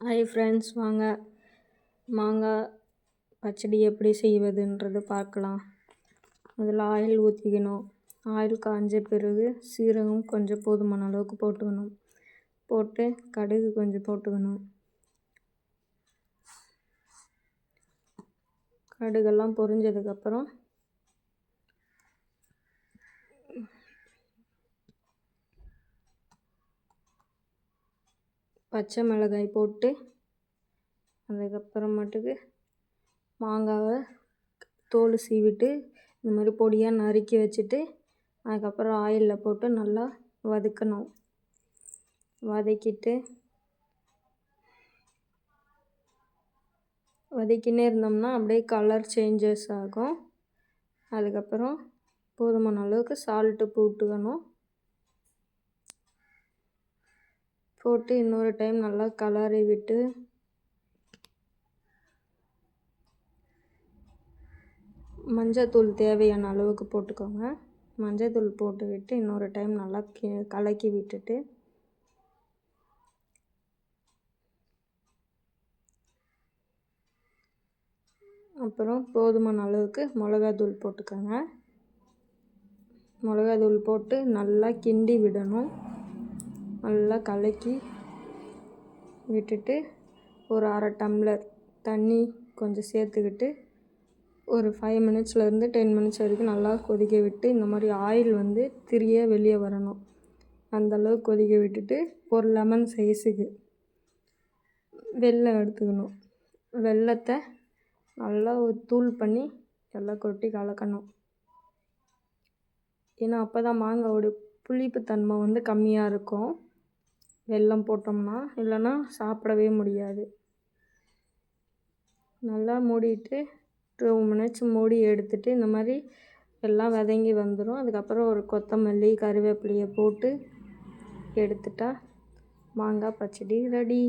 Hi friends வாங்க. மாங்காய் பச்சடி எப்படி செய்வதுன்றது பார்க்கலாம். அதில் ஆயில் ஊற்றிக்கணும் ஆயில் காஞ்ச பிறகு சீரகம் கொஞ்சம் போதுமான அளவுக்கு போட்டுக்கணும். போட்டு கடுகு கொஞ்சம் போட்டுக்கணும். கடுகெல்லாம் பொரிஞ்சதுக்கப்புறம் பச்சை மிளகாய் போட்டு அதுக்கப்புறமேட்டுக்கு மாங்காவை தோல் சீவிட்டு இந்த மாதிரி பொடியாக நறுக்கி வச்சுட்டு அதுக்கப்புறம் ஆயிலில் போட்டு நல்லா வதக்கணும். வதக்கிட்டு வதக்கினே இருந்தோம்னா அப்படியே கலர் சேஞ்சஸ் ஆகும். அதுக்கப்புறம் போதுமான அளவுக்கு சால்ட்டு போட்டுக்கணும். போட்டு இன்னொரு டைம் நல்லா கலரி விட்டு மஞ்சத்தூள் தேவையான அளவுக்கு போட்டுக்கோங்க. மஞ்சத்தூள் போட்டு விட்டு இன்னொரு டைம் நல்லா கி கலக்கி விட்டுட்டு அப்புறம் போதுமான அளவுக்கு மிளகாத்தூள் போட்டுக்கோங்க. மிளகாத்தூள் போட்டு நல்லா கிண்டி விடணும். நல்லா கலக்கி விட்டுட்டு ஒரு அரை டம்ளர் தண்ணி கொஞ்சம் சேர்த்துக்கிட்டு ஒரு ஃபைவ் மினிட்ஸ்லேருந்து டென் மினிட்ஸ் வரைக்கும் நல்லா கொதிக்க விட்டு இந்த மாதிரி ஆயில் வந்து திரிய வெளியே வரணும். அந்தளவுக்கு கொதிக்க விட்டுட்டு ஒரு லெமன் சைஸுக்கு வெள்ளம் எடுத்துக்கணும். வெள்ளத்தை நல்லா ஒரு தூள் பண்ணி எல்லாம் கொட்டி கலக்கணும். ஏன்னா அப்போ தான் மாங்காவோட புளிப்புத்தன்மை வந்து கம்மியாக இருக்கும். வெல்லம் போட்டோம்னா இல்லைன்னா சாப்பிடவே முடியாது. நல்லா மூடிட்டு டூ மினிட்ஸ் மூடி எடுத்துகிட்டு இந்த மாதிரி எல்லாம் வதங்கி வந்துடும் அதுக்கப்புறம் ஒரு கொத்தமல்லி கருவேப்பிலையை போட்டு எடுத்துட்டா மாங்காய் பச்சடி ரெடி